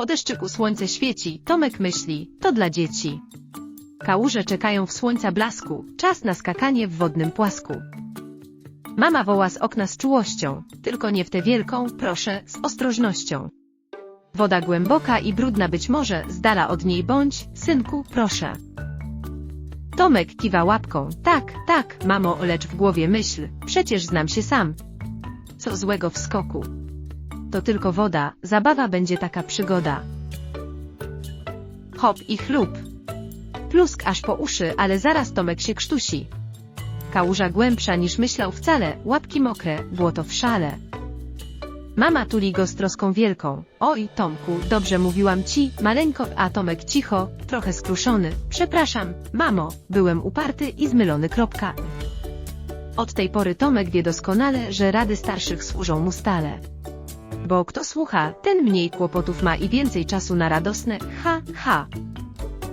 Po deszczyku słońce świeci, Tomek myśli, to dla dzieci. Kałuże czekają w słońca blasku, czas na skakanie w wodnym płasku. Mama woła z okna z czułością, tylko nie w tę wielką, proszę, z ostrożnością. Woda głęboka i brudna być może, z dala od niej bądź, synku, proszę. Tomek kiwa łapką, tak, tak, mamo, lecz w głowie myśl, przecież znam się sam. Co złego w skoku? To tylko woda, zabawa będzie taka przygoda. Hop i chlub. Plusk aż po uszy, ale zaraz Tomek się krztusi. Kałuża głębsza niż myślał wcale, łapki mokre, błoto w szale. Mama tuli go z troską wielką. Oj, Tomku, dobrze mówiłam ci, maleńko, a Tomek cicho, trochę skruszony. Przepraszam, mamo, byłem uparty i zmylony. Kropka. Od tej pory Tomek wie doskonale, że rady starszych służą mu stale. Bo kto słucha, ten mniej kłopotów ma i więcej czasu na radosne ha, ha.